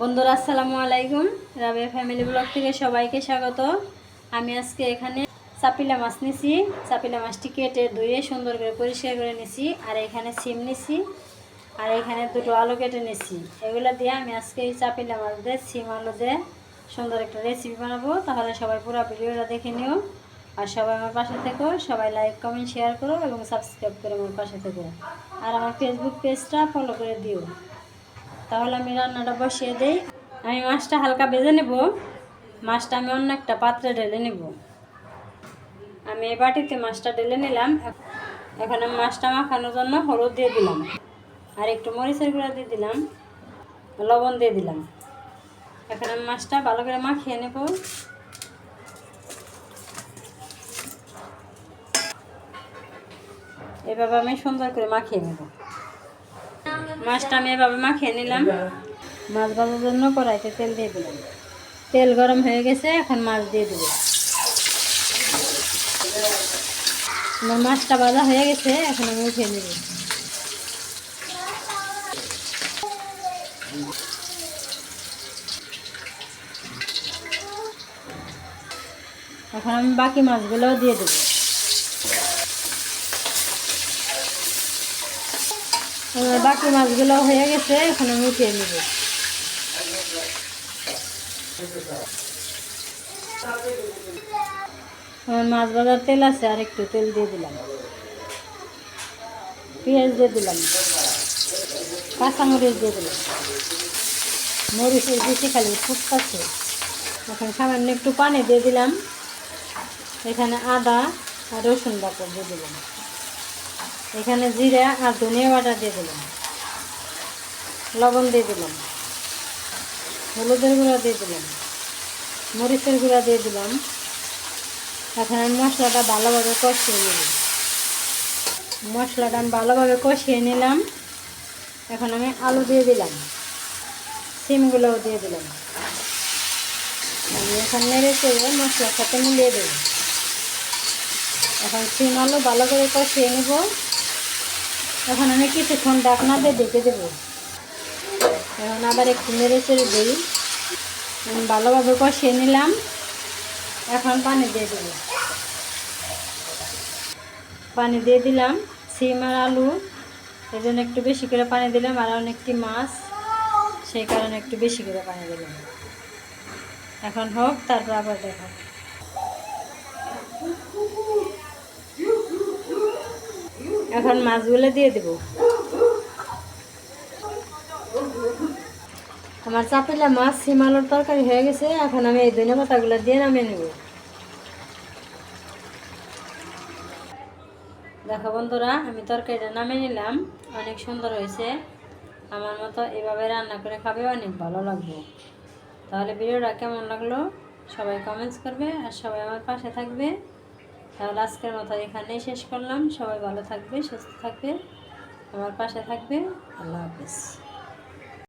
বন্ধুরা, আসসালামু আলাইকুম। রাবিয়া ফ্যামিলি ব্লগ থেকে সবাইকে স্বাগত। আমি আজকে এখানে চাপিলা মাছ নিছি। চাপিলা মাছটি কেটে ধুয়ে সুন্দর করে পরিষ্কার করে নিছি। আর এখানে সিম নিছি। আর এখানে দুটো আলু কেটে নিছি। এগুলো দিয়ে আমি আজকে এই চাপিলা মাছ দিয়ে সিম আলু দিয়ে সুন্দর একটা রেসিপি বানাবো। তাহলে সবাই পুরো ভিডিওটা দেখে নিও। আর সবাই আমার পাশে থেকো। সবাই লাইক কমেন্ট শেয়ার করো এবং সাবস্ক্রাইব করে আমার পাশে থেকো। আর আমার ফেসবুক পেজটা ফলো করে দিও। তাহলে আমি রান্নাটা বসিয়ে দিই। আমি মাছটা হালকা ভেজে নেব। মাছটা আমি অন্য একটা পাত্রে ঢেলে নেব। আমি এই বাটিতে মাছটা ঢেলে নিলাম। এখন আমি মাছটা মাখানোর জন্য হলুদ দিয়ে দিলাম। আর একটু মরিচের গুঁড়া দিয়ে দিলাম। লবণ দিয়ে দিলাম। এখন আমি মাছটা ভালো করে মাখিয়ে নেব। এভাবে আমি সুন্দর করে মাখিয়ে নেব। মাছটা আমি এভাবে মাখিয়ে নিলাম। মাছ ভাজার জন্য কড়াইতে তেল দিয়ে দিলাম। তেল গরম হয়ে গেছে, এখন মাছ দিয়ে দেবো। আমার মাছটা ভাজা হয়ে গেছে, এখন আমি উঠিয়ে নেব। এখন আমি বাকি মাছগুলোও দিয়ে দেবো। বাকি মাছগুলো হয়ে গেছে, এখন আমি উঠিয়ে নেব। আমার মাছ ভাজার তেল আছে, আর একটু তেল দিয়ে দিলাম। পেঁয়াজ দিয়ে দিলাম। কাঁচামরিচ দিয়ে দিলাম। মরিচের দিয়েছি খালি ফুটকাছে এখন সামান্য একটু পানি দিয়ে দিলাম। এখানে আদা আর রসুন বাটা দিয়ে দিলাম। এখানে জিরা আর ধনিয়া বাটা দিয়ে দিলাম। লবণ দিয়ে দিলাম। হলুদের গুঁড়া দিয়ে দিলাম। মরিচের গুঁড়া দিয়ে দিলাম। এখন আমি মশলাটা ভালোভাবে কষিয়ে নেব মশলাটা আমি ভালোভাবে কষিয়ে নিলাম। এখন আমি আলু দিয়ে দিলাম। সিমগুলোও দিয়ে দিলাম। আমি এখন নেড়ে চেড়ে মশলার সাথে মিলিয়ে দেব। এখন সিম আলু ভালো করে কষিয়ে নেব। এখন আমি কিছুক্ষণ ডাকনা দিয়ে ডেকে দেবো। এখন আবার একটু নেড়ে চেড়ে দিই। ভালোভাবে কষিয়ে নিলাম। এখন পানি দিয়ে দেবো। পানি দিয়ে দিলাম, সিম আর আলু। এই জন্য একটু বেশি করে পানি দিলাম আর অনেকটি মাছ। সেই কারণে একটু বেশি করে পানি দিলাম। এখন হোক, তারপর আবার দেখা এখন মাছগুলো দিয়ে দেব। আমার চাপিলা মাছ হিমালর তরকারি হয়ে গেছে, এখন আমি এই ধনে পাতাগুলো দিয়ে নামিয়ে নেব। দেখো বন্ধুরা, আমি তরকারিটা নামিয়ে নিলাম, অনেক সুন্দর হয়েছে। আমার মতো এভাবে রান্না করে খাবে অনেক ভালো লাগবে। তাহলে ভিডিওটা কেমন লাগল? সবাই কমেন্টস করবে আর সবাই আমার পাশে থাকবে। তাহলে আজকের মতো এখানেই শেষ করলাম। সবাই ভালো থাকবে, সুস্থ থাকবে, আমার পাশে থাকবে। আল্লাহ হাফিজ।